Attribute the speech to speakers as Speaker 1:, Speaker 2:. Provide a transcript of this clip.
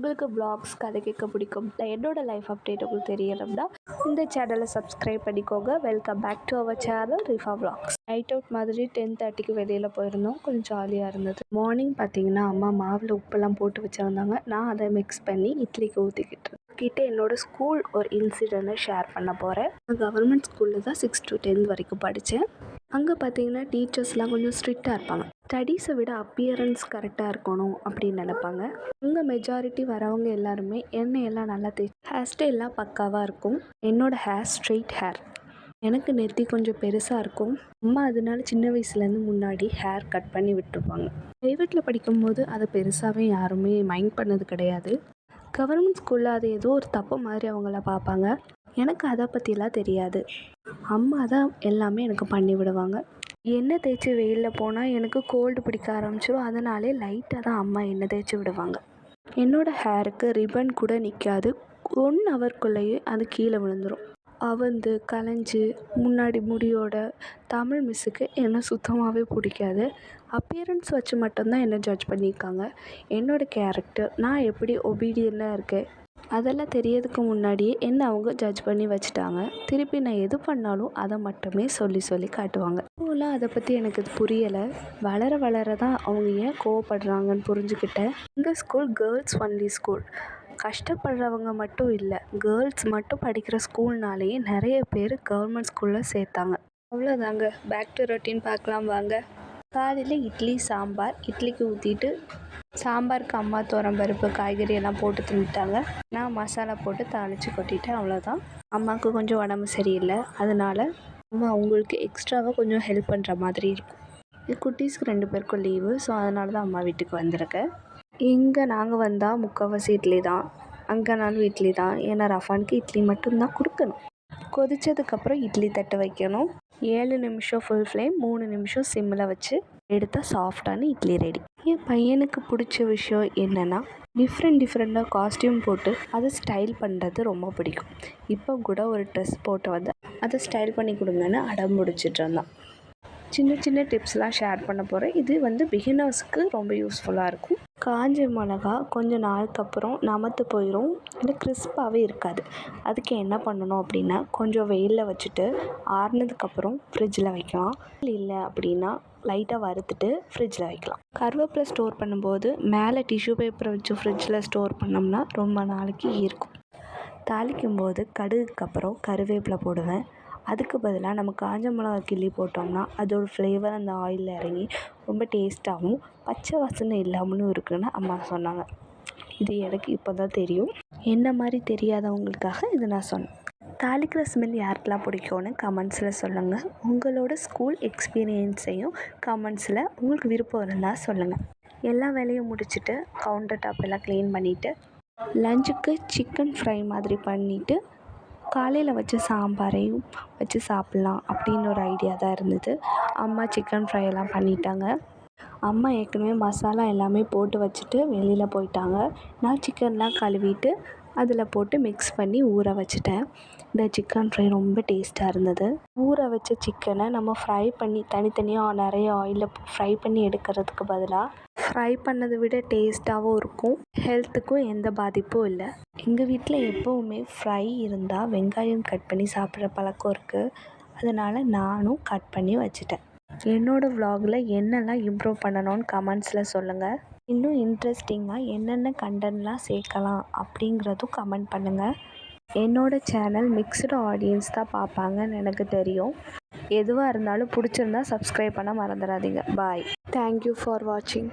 Speaker 1: உங்களுக்கு vlogs கதை கேட்க பிடிக்கும் இல்லை என்னோட லைஃப் அப்டேட் உங்களுக்கு தெரியணும்னா இந்த சேனலை சப்ஸ்கிரைப் பண்ணிக்கோங்க. Welcome back to our channel Rifa vlogs. Night out மாதிரி டென் தேர்ட்டிக்கு வெளியில் போயிருந்தோம். கொஞ்சம் ஜாலியாக இருந்தது. மார்னிங் பார்த்தீங்கன்னா அம்மா மாவில் உப்பெல்லாம் போட்டு வச்சுருந்தாங்க. நான் அதை மிக்ஸ் பண்ணி இட்லிக்கு ஊற்றிக்கிட்டு கிட்ட என்னோட ஸ்கூல் ஒரு இன்சிடெண்ட்டை ஷேர் பண்ண போகிறேன் நான் கவர்மெண்ட் ஸ்கூலில் தான் சிக்ஸ் டு டென்த் வரைக்கும் படித்தேன் அங்கே பார்த்தீங்கன்னா டீச்சர்ஸ்லாம் கொஞ்சம் ஸ்ட்ரிக்டாக இருப்பாங்க. ஸ்டடீஸை விட அப்பியரன்ஸ் கரெக்டாக இருக்கணும் அப்படின்னு நினைப்பாங்க. உங்கள் மெஜாரிட்டி வரவங்க எல்லாருமே எண்ணெய் எல்லாம் நல்லா தேய்ச்சி ஹேர் ஸ்டைல்லாம் பக்காவாக இருக்கும். என்னோட ஹேர் ஸ்ட்ரெயிட் ஹேர் எனக்கு நெத்தி கொஞ்சம் பெருசாக இருக்கும். அம்மா அதனால சின்ன வயசுலேருந்து முன்னாடி ஹேர் கட் பண்ணி விட்டுருப்பாங்க. ப்ரைவேட்டில் படிக்கும்போது அதை பெருசாகவே யாருமே மைண்ட் பண்ணது கிடையாது. கவர்மெண்ட் ஸ்கூலில் அது ஏதோ ஒரு தப்பு மாதிரி அவங்கள பார்ப்பாங்க. எனக்கு அதை பற்றிலாம் தெரியாது. அம்மா தான் எல்லாமே எனக்கு பண்ணி விடுவாங்க. எண்ணெய் தேய்ச்சி வெயிலில் போனால் எனக்கு கோல்டு பிடிக்க ஆரம்பிச்சிடும் அதனாலே லைட்டாக தான் அம்மா எண்ணெய் தேய்ச்சி விடுவாங்க. என்னோடய ஹேருக்கு ரிப்பன் கூட நிற்காது ஒன் ஹவர்க்குள்ளேயே அது கீழே விழுந்துடும் அவந்து கலைஞ்சு முன்னாடி முடியோட தமிழ் மிஸ்ஸுக்கு என்னை சுத்தமாகவே பிடிக்காது. அப்பியரன்ஸ் வச்சு மட்டும்தான் என்னை ஜட்ஜ் பண்ணியிருக்காங்க. என்னோடய கேரக்டர் நான் எப்படி ஒபீடியண்ட்டாக இருக்கேன்? அதெல்லாம் தெரியறதுக்கு முன்னாடியே என்ன அவங்க ஜட்ஜ் பண்ணி வச்சுட்டாங்க? திருப்பி நான் எது பண்ணாலும் அதை மட்டுமே சொல்லி சொல்லி காட்டுவாங்க. இப்போலாம் அதை பற்றி எனக்கு இது புரியலை. வளர வளர தான் அவங்க ஏன் கோவப்படுறாங்கன்னு புரிஞ்சுக்கிட்டேன். இந்த ஸ்கூல் கேர்ள்ஸ் ஒன்லி ஸ்கூல் கஷ்டப்படுறவங்க மட்டும் இல்லை கேர்ள்ஸ் மட்டும் படிக்கிற ஸ்கூல்னாலேயே நிறைய பேர் கவர்மெண்ட் ஸ்கூலில் சேர்த்தாங்க. அவ்வளோதாங்க பேக் டு ரொட்டீன் பார்க்கலாம் வாங்க. காலையில் இட்லி சாம்பார் இட்லிக்கு ஊற்றிட்டு சாம்பாருக்கு அம்மா துவரம்பருப்பு காய்கறி எல்லாம் போட்டு தின்னுட்டாங்க. நான் மசாலா போட்டு தாளித்து கொட்டிட்டேன் அவ்வளோதான் அம்மாவுக்கு கொஞ்சம் உடம்பு சரியில்லை. அதனால் அம்மா அவங்களுக்கு எக்ஸ்ட்ராவாக கொஞ்சம் ஹெல்ப் பண்ணுற மாதிரி இருக்கும். இது குட்டீஸ்க்கு ரெண்டு பேருக்கும் லீவு ஸோ அதனால தான் அம்மா வீட்டுக்கு வந்திருக்கேன் இங்கே நாங்கள் வந்தால் முக்கால்வாசி இட்லி தான். அங்கேனாலும் இட்லி தான். ஏன்னா ரஃபானுக்கு இட்லி மட்டும்தான் கொடுக்கணும். கொதிச்சதுக்கப்புறம் இட்லி தட்டு வைக்கணும். ஏழு நிமிஷம் ஃபுல் ஃப்ளேம் மூணு நிமிஷம் சிம்மில் வச்சு எடுத்தால் சாஃப்டான இட்லி ரெடி என் பையனுக்கு பிடிச்ச விஷயம் என்னென்னா டிஃப்ரெண்ட் டிஃப்ரெண்ட்டாக காஸ்டியூம் போட்டு அதை ஸ்டைல் பண்ணுறது ரொம்ப பிடிக்கும். இப்போ கூட ஒரு ட்ரெஸ் போட்டு வந்து அதை ஸ்டைல் பண்ணி கொடுங்கன்னு அடம் முடிச்சிட்டு இருந்தான். சின்ன சின்ன டிப்ஸ்லாம் ஷேர் பண்ண போகிறேன் இது வந்து பிகினர்ஸ்க்கு ரொம்ப யூஸ்ஃபுல்லாக இருக்கும். காஞ்ச மிளகா கொஞ்சம் நாளுக்கு அப்புறம் நமத்து போயிடும் இல்லை கிறிஸ்பாகவே இருக்காது. அதுக்கு என்ன பண்ணணும் அப்படின்னா கொஞ்சம் வெயிலில் வச்சுட்டு ஆறுனதுக்கப்புறம் ஃப்ரிட்ஜில் வைக்கலாம். இல்லை அப்படின்னா லைட்டாக வறுத்துட்டு ஃப்ரிட்ஜில் வைக்கலாம். கருவேப்பிலை ஸ்டோர் பண்ணும்போது மேலே டிஷ்யூ பேப்பரை வச்சு ஃப்ரிட்ஜில் ஸ்டோர் பண்ணோம்னா ரொம்ப நாளைக்கு இருக்கும். தாளிக்கும் போது கடுகுக்கு அப்புறம் கருவேப்பிலை போடுவேன். அதுக்கு பதிலாக நம்ம காஞ்ச மிளகா கிள்ளி போட்டோம்னா அதோட ஃப்ளேவர் அந்த ஆயிலில் இறங்கி ரொம்ப டேஸ்ட்டாகவும் பச்சை வாசனை இல்லாமலும் இருக்குன்னு அம்மா சொன்னாங்க. இது எனக்கு இப்போ தான் தெரியும். என்ன மாதிரி தெரியாதவங்களுக்காக இது நான் சொன்னேன். தாளிக்கிற ஸ்மெல் யாருக்கெல்லாம் பிடிக்கும்னு கமெண்ட்ஸில் சொல்லுங்கள் உங்களோட ஸ்கூல் எக்ஸ்பீரியன்ஸையும் கமெண்ட்ஸில் உங்களுக்கு விருப்பம் இருந்தால் சொல்லுங்கள் எல்லா வேலையும் முடிச்சுட்டு கவுண்டர் டாப் எல்லாம் க்ளீன் பண்ணிவிட்டு லஞ்சுக்கு சிக்கன் ஃப்ரை மாதிரி பண்ணிவிட்டு காலையில் வச்ச சாம்பாரையும் வச்சு சாப்பிட்லாம் அப்படின்னு ஒரு ஐடியா தான் இருந்தது. அம்மா சிக்கன் ஃப்ரை எல்லாம் பண்ணிட்டாங்க. அம்மா ஏற்கனவே மசாலா எல்லாமே போட்டு வச்சுட்டு வெளியில் போயிட்டாங்க. நான் சிக்கன்லாம் கழுவிட்டு அதில் போட்டு மிக்ஸ் பண்ணி ஊற வச்சுட்டேன். இந்த சிக்கன் ஃப்ரை ரொம்ப டேஸ்ட்டாக இருந்தது. ஊற வச்ச சிக்கனை நம்ம ஃப்ரை பண்ணி தனித்தனியாக நிறைய ஆயிலில் ஃப்ரை பண்ணி எடுக்கிறதுக்கு பதிலாக ஃப்ரை பண்ணதை விட டேஸ்ட்டாகவும் இருக்கும். ஹெல்த்துக்கும் எந்த பாதிப்பும் இல்லை. எங்கள் வீட்டில் எப்போவுமே ஃப்ரை இருந்தால் வெங்காயம் கட் பண்ணி சாப்பிட்ற பழக்கம் இருக்குது அதனால் நானும் கட் பண்ணி வச்சுட்டேன். என்னோடய வ்ளாகில் என்னெல்லாம் இம்ப்ரூவ் பண்ணணும்னு கமெண்ட்ஸில் சொல்லுங்கள் இன்னும் இன்ட்ரெஸ்டிங்காக என்னென்ன கண்டென்ட்லாம் சேர்க்கலாம் அப்படிங்கிறதும் கமெண்ட் பண்ணுங்கள் என்னோடய சேனல் மிக்ஸ்டு ஆடியன்ஸ் தான் பார்ப்பாங்கன்னு எனக்கு தெரியும். எதுவாக இருந்தாலும் பிடிச்சிருந்தா சப்ஸ்கிரைப் பண்ண மறந்துடாதீங்க. பாய் தேங்க்யூ ஃபார் வாட்சிங்